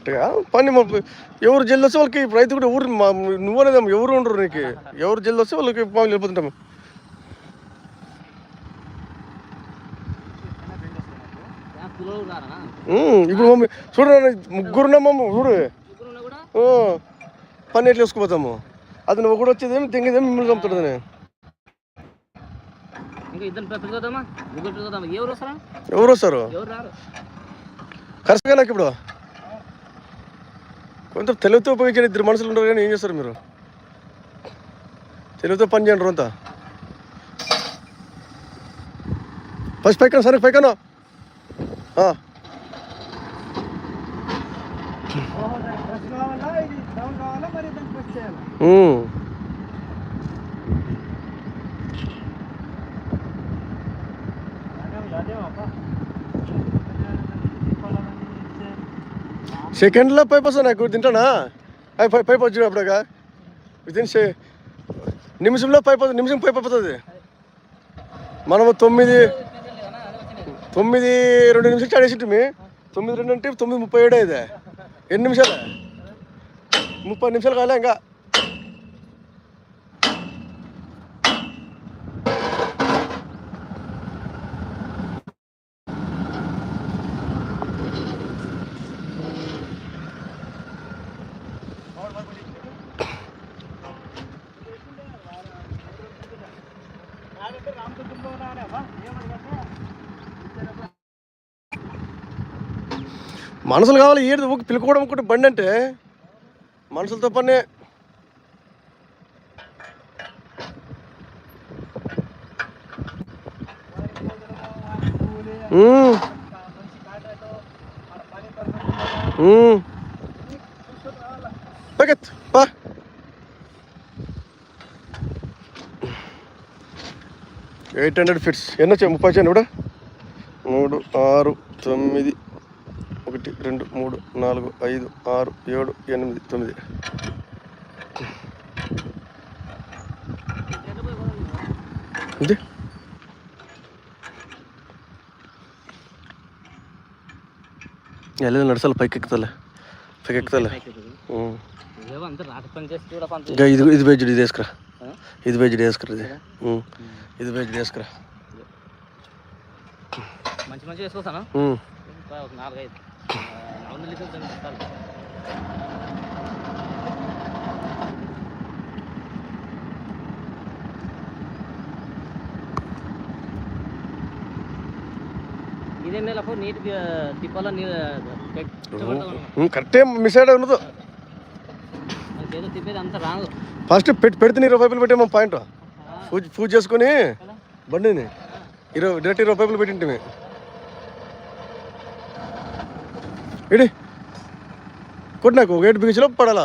కరెక్ట్గా? పని ఎవరు జల్ది వస్తే వాళ్ళకి రైతు కూడా ఎవరు మా- నువ్వనేది ఎవరు ఉండరు నీకు. ఎవరు జల్ది వస్తే వాళ్ళకి పాము వెళ్ళిపోతుంటాము ఇప్పుడు మమ్మీ చూడు చూడు ముగ్గురు కూడా ఓ, పని ఎట్లా వేసుకుపోతాము అది నువ్వు కూడా వచ్చేదేమి తెంగేదేమి మిమ్మల్ని చంపుతుంది ఎవరు వస్తారా? ఎవరు వస్తారు? కరెక్ట్గా నాకు ఇప్పుడు. కొంత తెలివితో ఉపయోగించిన ఇద్దరు మనుషులు ఉంటారు కానీ ఏం చేస్తారు మీరు? తెలివితో పని చేయండి అంతా. ఫస్ట్ పైకన్నా సరే పైకన్నా. ఆ. సెకండ్లో పైప్ వస్తా నాకు తింటానా? అవి పై పైప్ వచ్చి అప్పుడుగా. విత్ ఇన్ నిమిషంలో పైప్ నిమిషం పైప్ అవుతుంది మనము తొమ్మిది తొమ్మిది రెండు నిమిషాలు చాడేసింటిమి తొమ్మిది రెండు అంటే తొమ్మిది ముప్పై ఏడు అయితే ఎన్ని నిమిషాలు? ముప్పై నిమిషాలు కాలే ఇంకా. మనసులు కావాలి ఏది ఊకి పిలుకోవడం ఒకటి బండి అంటే మనుషులతో పనే ఉమ్. Eight hundred fits. ఎన్ని వచ్చాయి ముప్పై వచ్చాయి కూడా. మూడు ఆరు తొమ్మిది ఒకటి రెండు మూడు నాలుగు ఐదు ఆరు ఏడు ఎనిమిది తొమ్మిది. ఇది వెళ్ళేది నడసాలి పైకి ఎక్కుతలే పైకి ఎక్కుతలే అంతా ఇది ఇది బేజ్డ్ ఇది వేసుకురా. ఆ? ఇది బేజ్డ్ వేసుకురా ఇది ఉం. ఇది బేజ్డ్ వేసుకురా మంచి మంచి వేసుకొస్తాను ఉం. ఇంకా ఒక నాలుగైదు ఆ, నాలుగు లీటర్లు దానికి పెట్టాలి. ఇదేం నెలకు నీటి తిప్పాల నీళ్ళు ఉం, కరెక్టే ఫస్ట్ పెట్టి పెడితే ఇరవై పైపులు పెట్టాము పాయింట్. పూజ పూజ చేసుకొని బండిని. ఇరవై డైరెక్ట్ ఇరవై పైపులు పెట్టింటిమి. ఇడి కొట్టి నాకు ఒక ఏడు బిగించిలో పడాలా?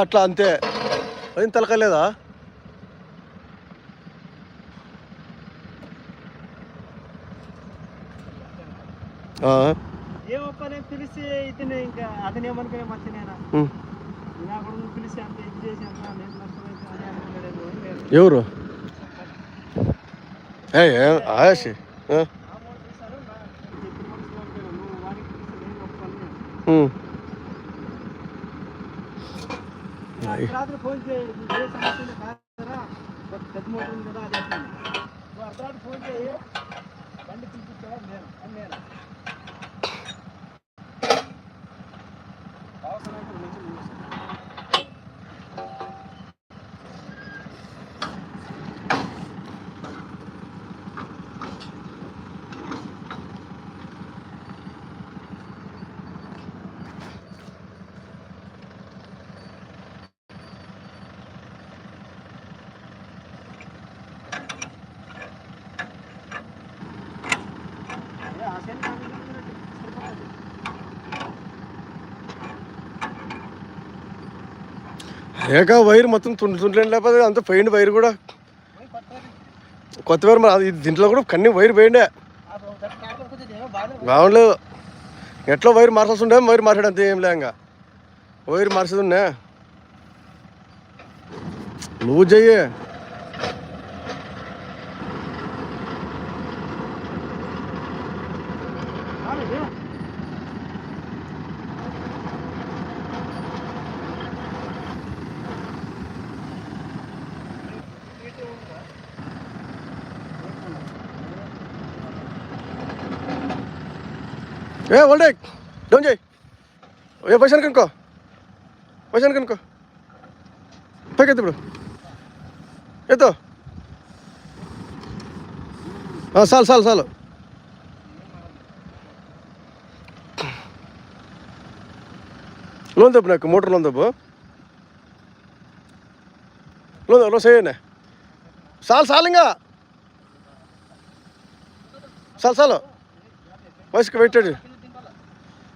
అట్లా అంతే. అది తలకలేదా ఆ, ఏమప్ప నేను పిలిచి ఇతనే ఇంకా అతను ఏమనుకునే మంచి నేను? ఎవరు? ఏ అవసరం ఆయాసి ఆ, అమౌంట్ తీశారు నా ఇప్పుడు మనిషి పంపాను నువ్వు వాడికి పిలిచి నేను ఒప్పుకోను ఉం. నాకు రాత్రి ఫోన్ చేయి నీకు ఏ సమస్య ఉంది కాదరా ఒక పెద్ద మోటర్ ఉంది కదా అది చెప్తాను నువ్వు అర్ధరాత్రి ఫోన్ చేయి బండి పిలిపించావా నేను అని నేను అవసరమైతే మంచి న్యూస్ అదే ఆ సెల్ కావాలి సరిపోతుంది ఏకా వైర్ మొత్తం తుండు తుండలేని లేకపోతే అంత పోయింది వైర్ కూడా. కొత్త వైర్ మరి అది దీంట్లో కూడా కన్నీ వైర్ పోయిండే. బాగుండలేదు. ఎట్లా వైర్ మార్చాల్సి ఉండే వైర్ మార్చాడు అంతే ఏం లే ఇంకా. వైర్ మార్చేది ఉన్నా. లూజ్ అయ్యే కాదు ఏ ఓల్డే డౌన్ చేయి ఏ పొజిషన్ కనుకో పొజిషన్ కనుకో పైకి ఎత్తు ఇప్పుడు. ఎత్తు. చాలు చాలు చాలు లోన్ తప్పు నాకు మోటార్ లోన్ తప్పు లోన్ లోన్ చేయండి. చాలు చాలు ఇంకా. చాలు చాలు వయసుకి పెట్టాడు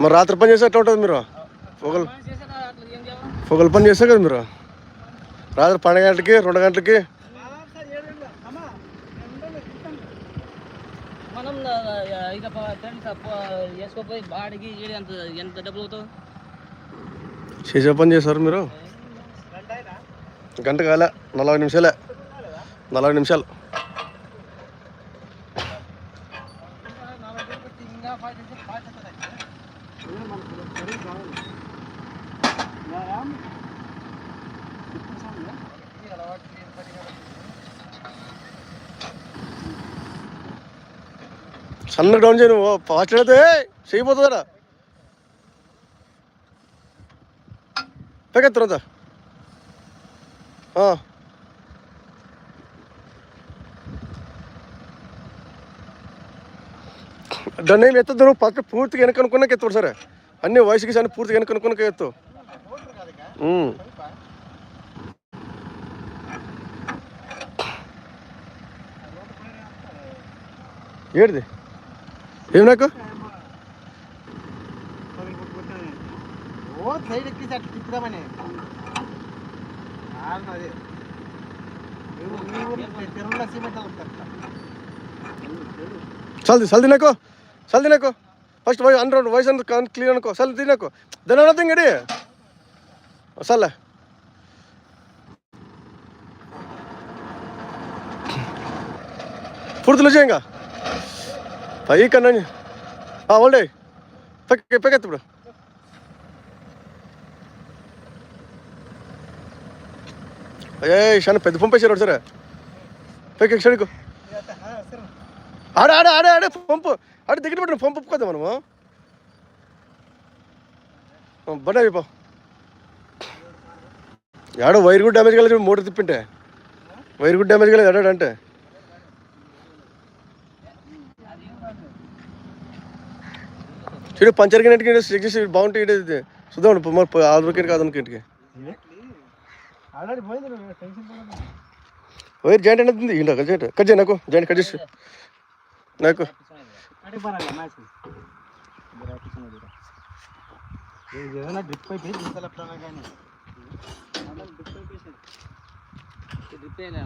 మరి రాత్రి పని చేస్తే ఎట్లా ఉంటుంది మీరు? పొగలు పొగలు పని చేస్తే కదా మీరు? రాత్రి పన్నెండు గంటలకి రెండు గంటలకి. మనం ఇక వేసుకోపోయి బాడికి ఎంత ఎంత డబ్బులు అవుతావు? చేసే పని చేస్తారు మీరు? గంట కాలే నలభై నిమిషాలే. నలభై నిమిషాలు నలభై రోజులు పెట్టి ఇంకా ఫైవ్ చేస్తే ఫైవ్ చేస్తుంది అయితే. ఏ మనకు సరిగ్గా కావాలి. Yeah, yeah. ఇప్పుడు సాంగ్ ఈ అలవాటు లేని పని కాబట్టి. సన్న డౌన్ చేయను ఫాస్ట్ అయితే చేయిపోతుందా పెగెత్తు తర్వాత. దాన్ని ఏం ఎత్తద్దు పక్క పూర్తిగా వెనక అనుకున్నాక ఎత్తుడు సరే అన్ని వయసుకి సరే పూర్తిగా వెనక అనుకున్నాక ఎత్తు. మోటర్ కాదు ఇక. ఉమ్. పైపా? ఆ రోడ్డు పైన వేస్తారు. ఏడిది ఏమి నాకు ఓ సైడ్ ఎక్కి అట్లా తిప్పుదామని కారణం అదే ఎవరు మీ ఊరు తిరుమల సిమెంట్ వెళ్తారు చల్ది చల్ది నాకు చల్ది నాకు ఫస్ట్ వై అండర్ వయసు అంత క్లీన్ అనుకో చల్ తినకు దాని అర్థం గడి చల్లే పూర్తిలో చేయంగా పై కన్నా ఓల్డే పెక్క పెకెత్తు ఇప్పుడు అయ్యే చాలా పెద్ద పంపేశారు సరే పెక్క షడికో ఆడే ఆడే ఆడే ఆడే పంపు ఆడే దగ్గర పెట్టిన పంపు కదా మనము బండి అయిపో ఆడో వైర్ కూడా డ్యామేజ్ కాలేదు మోటార్ తిప్పింటే. వైర్ కూడా డ్యామేజ్ కాలేదు ఆడాడు అంటే. చూడు పంచర్ కిందకి చెక్ చేసి బాగుంటే ఇది? చూద్దాం మరి ఆరు రూపాయలు కాదు అనుకుంటే వైర్ జాయింట్ అనేది ఇంట జాయింట్ కట్ చేయి నాకు జాయింట్ కట్ చేసి. నాకు. అడిగి పరాగా మ్యాచ్ ఏదైనా డ్రిప్ అయిపోయి రిపేర్